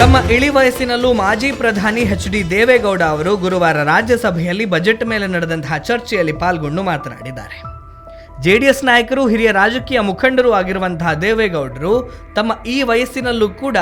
ತಮ್ಮ ಇಳಿ ವಯಸ್ಸಿನಲ್ಲೂ ಮಾಜಿ ಪ್ರಧಾನಿ ಎಚ್ ಡಿ ದೇವೇಗೌಡ ಅವರು ಗುರುವಾರ ರಾಜ್ಯಸಭೆಯಲ್ಲಿ ಬಜೆಟ್ ಮೇಲೆ ನಡೆದಂತಹ ಚರ್ಚೆಯಲ್ಲಿ ಪಾಲ್ಗೊಂಡು ಮಾತನಾಡಿದ್ದಾರೆ. ಜೆಡಿಎಸ್ ನಾಯಕರು ಹಿರಿಯ ರಾಜಕೀಯ ಮುಖಂಡರು ಆಗಿರುವಂತಹ ದೇವೇಗೌಡರು ತಮ್ಮ ಈ ವಯಸ್ಸಿನಲ್ಲೂ ಕೂಡ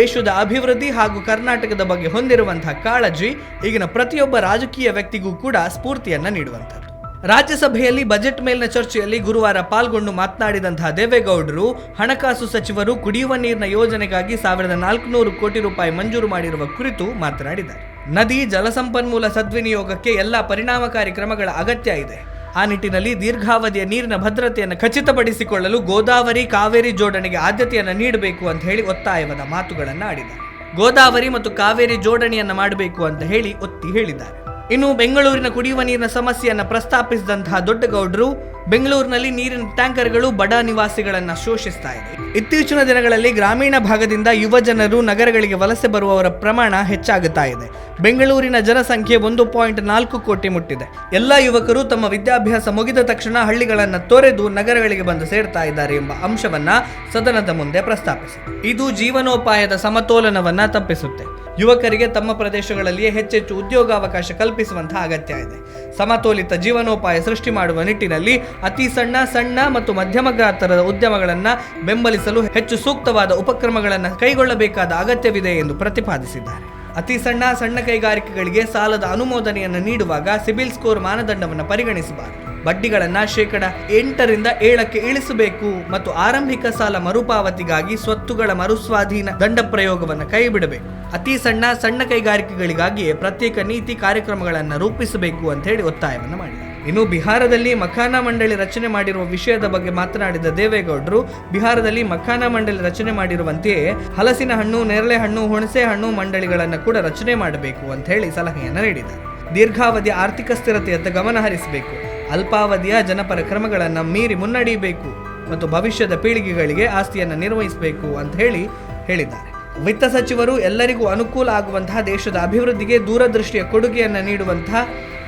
ದೇಶದ ಅಭಿವೃದ್ಧಿ ಹಾಗೂ ಕರ್ನಾಟಕದ ಬಗ್ಗೆ ಹೊಂದಿರುವಂತಹ ಕಾಳಜಿ ಈಗಿನ ಪ್ರತಿಯೊಬ್ಬ ರಾಜಕೀಯ ವ್ಯಕ್ತಿಗೂ ಕೂಡ ಸ್ಫೂರ್ತಿಯನ್ನ ನೀಡುವಂಥದ್ದು. ರಾಜ್ಯಸಭೆಯಲ್ಲಿ ಬಜೆಟ್ ಮೇಲಿನ ಚರ್ಚೆಯಲ್ಲಿ ಗುರುವಾರ ಪಾಲ್ಗೊಂಡು ಮಾತನಾಡಿದಂತಹ ದೇವೇಗೌಡರು, ಹಣಕಾಸು ಸಚಿವರು ಕುಡಿಯುವ ನೀರಿನ ಯೋಜನೆಗಾಗಿ ಸಾವಿರದ ನಾಲ್ಕುನೂರು ಕೋಟಿ ರೂಪಾಯಿ ಮಂಜೂರು ಮಾಡಿರುವ ಕುರಿತು ಮಾತನಾಡಿದ್ದಾರೆ. ನದಿ, ಜಲಸಂಪನ್ಮೂಲ ಸದ್ವಿನಿಯೋಗಕ್ಕೆ ಎಲ್ಲ ಪರಿಣಾಮಕಾರಿ ಕ್ರಮಗಳ ಅಗತ್ಯ ಇದೆ. ಆ ನಿಟ್ಟಿನಲ್ಲಿ ದೀರ್ಘಾವಧಿಯ ನೀರಿನ ಭದ್ರತೆಯನ್ನು ಖಚಿತಪಡಿಸಿಕೊಳ್ಳಲು ಗೋದಾವರಿ, ಕಾವೇರಿ ಜೋಡಣೆಗೆ ಆದ್ಯತೆಯನ್ನು ನೀಡಬೇಕು ಅಂತ ಹೇಳಿ ಒತ್ತಾಯವಾದ ಮಾತುಗಳನ್ನು ಆಡಿದ್ದಾರೆ ಗೋದಾವರಿ ಮತ್ತು ಕಾವೇರಿ ಜೋಡಣೆಯನ್ನು ಮಾಡಬೇಕು ಅಂತ ಹೇಳಿ ಒತ್ತಿ ಹೇಳಿದ್ದಾರೆ. ಇನ್ನು ಬೆಂಗಳೂರಿನ ಕುಡಿಯುವ ನೀರಿನ ಸಮಸ್ಯೆಯನ್ನು ಪ್ರಸ್ತಾಪಿಸಿದಂತಹ ದೊಡ್ಡಗೌಡರು ಬೆಂಗಳೂರಿನಲ್ಲಿ ನೀರಿನ ಟ್ಯಾಂಕರ್ಗಳು ಬಡ ನಿವಾಸಿಗಳನ್ನ ಶೋಷಿಸ್ತಾ ಇದೆ. ಇತ್ತೀಚಿನ ದಿನಗಳಲ್ಲಿ ಗ್ರಾಮೀಣ ಭಾಗದಿಂದ ಯುವ ಜನರು ನಗರಗಳಿಗೆ ವಲಸೆ ಬರುವವರ ಪ್ರಮಾಣ ಹೆಚ್ಚಾಗುತ್ತಾ ಇದೆ. ಬೆಂಗಳೂರಿನ ಜನಸಂಖ್ಯೆ ಒಂದು ಪಾಯಿಂಟ್ ನಾಲ್ಕು ಕೋಟಿ ಮುಟ್ಟಿದೆ. ಎಲ್ಲ ಯುವಕರು ತಮ್ಮ ವಿದ್ಯಾಭ್ಯಾಸ ಮುಗಿದ ತಕ್ಷಣ ಹಳ್ಳಿಗಳನ್ನು ತೊರೆದು ನಗರಗಳಿಗೆ ಬಂದು ಸೇರ್ತಾ ಇದ್ದಾರೆ ಎಂಬ ಅಂಶವನ್ನ ಸದನದ ಮುಂದೆ ಪ್ರಸ್ತಾಪಿಸಿ ಇದು ಜೀವನೋಪಾಯದ ಸಮತೋಲನವನ್ನ ತಪ್ಪಿಸುತ್ತೆ. ಯುವಕರಿಗೆ ತಮ್ಮ ಪ್ರದೇಶಗಳಲ್ಲಿಯೇ ಹೆಚ್ಚೆಚ್ಚು ಉದ್ಯೋಗಾವಕಾಶ ಕಲ್ಪಿಸುವಂತಹ ಅಗತ್ಯ ಇದೆ. ಸಮತೋಲಿತ ಜೀವನೋಪಾಯ ಸೃಷ್ಟಿ ಮಾಡುವ ನಿಟ್ಟಿನಲ್ಲಿ ಅತಿ ಸಣ್ಣ ಸಣ್ಣ ಮತ್ತು ಮಧ್ಯಮ ಗಾತ್ರದ ಉದ್ಯಮಗಳನ್ನು ಬೆಂಬಲಿಸಲು ಹೆಚ್ಚು ಸೂಕ್ತವಾದ ಉಪಕ್ರಮಗಳನ್ನು ಕೈಗೊಳ್ಳಬೇಕಾದ ಅಗತ್ಯವಿದೆ ಎಂದು ಪ್ರತಿಪಾದಿಸಿದ್ದಾರೆ. ಅತಿ ಸಣ್ಣ ಸಣ್ಣ ಕೈಗಾರಿಕೆಗಳಿಗೆ ಸಾಲದ ಅನುಮೋದನೆಯನ್ನು ನೀಡುವಾಗ ಸಿಬಿಲ್ ಸ್ಕೋರ್ ಮಾನದಂಡವನ್ನು ಪರಿಗಣಿಸಬಾರದು. ಬಡ್ಡಿಗಳನ್ನು ಶೇಕಡ ಎಂಟರಿಂದ ಏಳಕ್ಕೆ ಇಳಿಸಬೇಕು ಮತ್ತು ಆರಂಭಿಕ ಸಾಲ ಮರುಪಾವತಿಗಾಗಿ ಸ್ವತ್ತುಗಳ ಮರುಸ್ವಾಧೀನ ದಂಡ ಪ್ರಯೋಗವನ್ನು ಕೈಬಿಡಬೇಕು. ಅತಿ ಸಣ್ಣ ಸಣ್ಣ ಕೈಗಾರಿಕೆಗಳಿಗಾಗಿಯೇ ಪ್ರತ್ಯೇಕ ನೀತಿ ಕಾರ್ಯಕ್ರಮಗಳನ್ನು ರೂಪಿಸಬೇಕು ಅಂತ ಹೇಳಿ ಒತ್ತಾಯವನ್ನು ಮಾಡಿದೆ ಇನ್ನು ಬಿಹಾರದಲ್ಲಿ ಮಖಾನ ಮಂಡಳಿ ರಚನೆ ಮಾಡಿರುವ ವಿಷಯದ ಬಗ್ಗೆ ಮಾತನಾಡಿದ ದೇವೇಗೌಡರು, ಬಿಹಾರದಲ್ಲಿ ಮಖಾನ ಮಂಡಳಿ ರಚನೆ ಮಾಡಿರುವಂತೆಯೇ ಹಲಸಿನ ಹಣ್ಣು ನೇರಳೆ ಹಣ್ಣು ಹುಣಸೆ ಹಣ್ಣು ಮಂಡಳಿಗಳನ್ನು ಕೂಡ ರಚನೆ ಮಾಡಬೇಕು ಅಂತ ಹೇಳಿ ಸಲಹೆಯನ್ನು ನೀಡಿದರು ದೀರ್ಘಾವಧಿಯ ಆರ್ಥಿಕ ಸ್ಥಿರತೆಯತ್ತ ಗಮನ ಹರಿಸಬೇಕು. ಅಲ್ಪಾವಧಿಯ ಜನಪರ ಕ್ರಮಗಳನ್ನು ಮೀರಿ ಮುನ್ನಡೆಯಬೇಕು ಮತ್ತು ಭವಿಷ್ಯದ ಪೀಳಿಗೆಗಳಿಗೆ ಆಸ್ತಿಯನ್ನು ನಿರ್ವಹಿಸಬೇಕು ಅಂತ ಹೇಳಿ ಹೇಳಿದ್ದಾರೆ. ವಿತ್ತ ಸಚಿವರು ಎಲ್ಲರಿಗೂ ಅನುಕೂಲ ಆಗುವಂತಹ ದೇಶದ ಅಭಿವೃದ್ಧಿಗೆ ದೂರದೃಷ್ಟಿಯ ಕೊಡುಗೆಯನ್ನು ನೀಡುವಂತಹ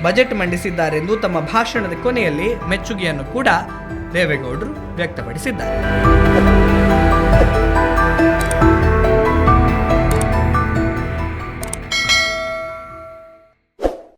ಬಜೆಟ್ ಮಂಡಿಸಿದ್ದಾರೆಂದು ತಮ್ಮ ಭಾಷಣದ ಕೊನೆಯಲ್ಲಿ ಮೆಚ್ಚುಗೆಯನ್ನು ಕೂಡ ದೇವೇಗೌಡರು ವ್ಯಕ್ತಪಡಿಸಿದ್ದಾರೆ.